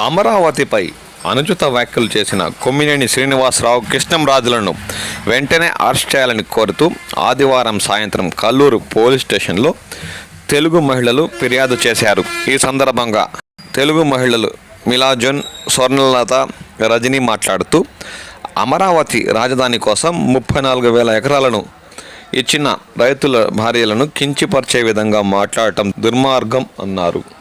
అమరావతిపై అనుచిత వ్యాఖ్యలు చేసిన కొమ్మినేని శ్రీనివాసరావు కృష్ణంరాజులను వెంటనే అరెస్ట్ చేయాలని కోరుతూ ఆదివారం సాయంత్రం కల్లూరు పోలీస్ స్టేషన్లో తెలుగు మహిళలు ఫిర్యాదు చేశారు. ఈ సందర్భంగా తెలుగు మహిళలు మిలాజన్ స్వర్ణలత రజని మాట్లాడుతూ అమరావతి రాజధాని కోసం ముప్పై నాలుగు వేల ఎకరాలను ఇచ్చిన రైతుల భార్యలను కించిపరిచే విధంగా మాట్లాడటం దుర్మార్గం అన్నారు.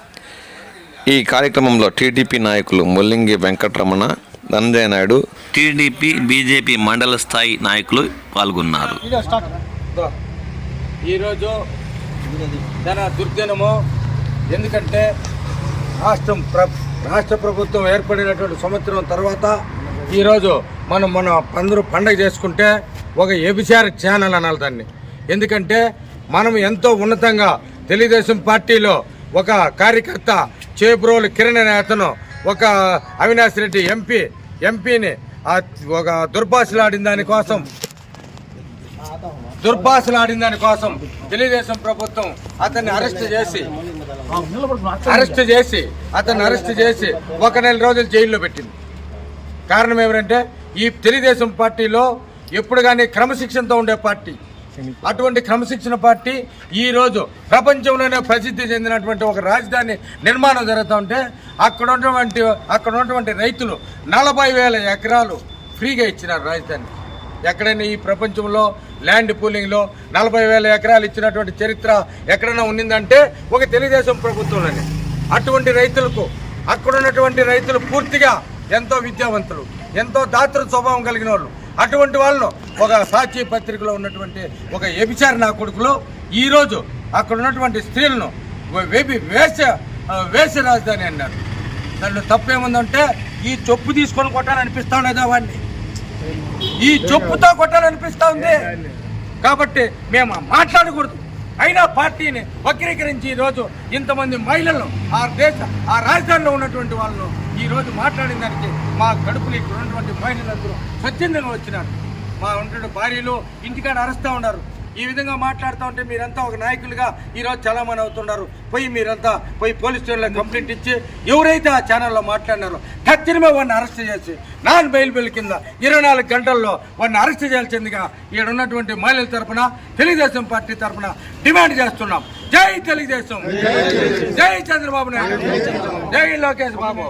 ఈ కార్యక్రమంలో టీడీపీ నాయకులు ముల్లింగి వెంకటరమణ ధనంజయ నాయుడు టీడీపీ బీజేపీ మండల స్థాయి నాయకులు పాల్గొన్నారు. ఈరోజు ధన దుర్దినము. ఎందుకంటే రాష్ట్రం ప్ర రాష్ట్ర ప్రభుత్వం ఏర్పడినటువంటి సంవత్సరం తర్వాత ఈరోజు మనం మన అందరూ పండగ చేసుకుంటే ఒక వ్యభిచార ఛానల్ అనాలి దాన్ని. ఎందుకంటే మనం ఎంతో ఉన్నతంగా తెలుగుదేశం పార్టీలో ఒక కార్యకర్త చేబ్రోలు కిరణ్ అనే అతను ఒక అవినాష్ రెడ్డి ఎంపీ ఎంపీని ఒక దుర్భాషలాడిన దానికోసం దుర్భాషలాడిన దానికోసం తెలుగుదేశం ప్రభుత్వం అతన్ని అరెస్ట్ చేసి అరెస్ట్ చేసి అతన్ని అరెస్ట్ చేసి ఒక నెల రోజులు జైల్లో పెట్టింది. కారణం ఏమిటంటే ఈ తెలుగుదేశం పార్టీలో ఎప్పుడు కానీ క్రమశిక్షణతో ఉండే పార్టీ. అటువంటి క్రమశిక్షణ పార్టీ ఈ రోజు ప్రపంచంలోనే ప్రసిద్ధి చెందినటువంటి ఒక రాజధాని నిర్మాణం జరుగుతూ ఉంటే అక్కడ ఉన్నటువంటి అక్కడ ఉన్నటువంటి రైతులు నలభై వేల ఎకరాలు ఫ్రీగా ఇచ్చినారు రాజధాని. ఎక్కడైనా ఈ ప్రపంచంలో ల్యాండ్ పూలింగ్లో నలభై వేల ఎకరాలు ఇచ్చినటువంటి చరిత్ర ఎక్కడైనా ఉన్నిందంటే ఒక తెలుగుదేశం ప్రభుత్వంలోనే. అటువంటి రైతులకు అక్కడ ఉన్నటువంటి రైతులు పూర్తిగా ఎంతో విద్యావంతులు ఎంతో దాతృ స్వభావం కలిగిన వాళ్ళు అటువంటి వాళ్ళను ఒక సాక్షి పత్రికలో ఉన్నటువంటి ఒక వ్యభిచార నా కొడుకులో ఈరోజు అక్కడ ఉన్నటువంటి స్త్రీలను వేపి వేష వేష రాజధాని అన్నారు. దాంట్లో తప్పేముందంటే ఈ చొప్పు తీసుకొని కొట్టాలనిపిస్తా ఉన్నదా వాడిని ఈ చెప్పుతో కొట్టాలనిపిస్తా ఉంది. కాబట్టి మేము మాట్లాడకూడదు. అయినా పార్టీని వక్రీకరించి ఈరోజు ఇంతమంది మహిళలను ఆ దేశ ఆ రాజధానిలో ఉన్నటువంటి వాళ్ళను ఈరోజు మాట్లాడిన దానికి మా కడుపులు ఇక్కడ ఉన్నటువంటి మహిళలందరూ స్వచ్ఛందంగా వచ్చినారు. మా ఉన్నటువంటి భార్యలు ఇంటికాడ అరుస్తూ ఉన్నారు. ఈ విధంగా మాట్లాడుతూ ఉంటే మీరంతా ఒక నాయకులుగా ఈరోజు చాలామంది అవుతున్నారు. పోయి మీరంతా పోయి పోలీస్ స్టేషన్లో కంప్లైంట్ ఇచ్చి ఎవరైతే ఆ ఛానల్లో మాట్లాడినారో తక్షణమే వాడిని అరెస్ట్ చేసి నాన్ బెయిల్ బిల్ కింద ఇరవై నాలుగు గంటల్లో వాడిని అరెస్ట్ చేయాల్సిందిగా ఇక్కడ ఉన్నటువంటి మహిళల తరపున తెలుగుదేశం పార్టీ తరఫున డిమాండ్ చేస్తున్నాం. జై తెలుగుదేశం. జై చంద్రబాబు నాయుడు. జై లోకేష్ బాబు.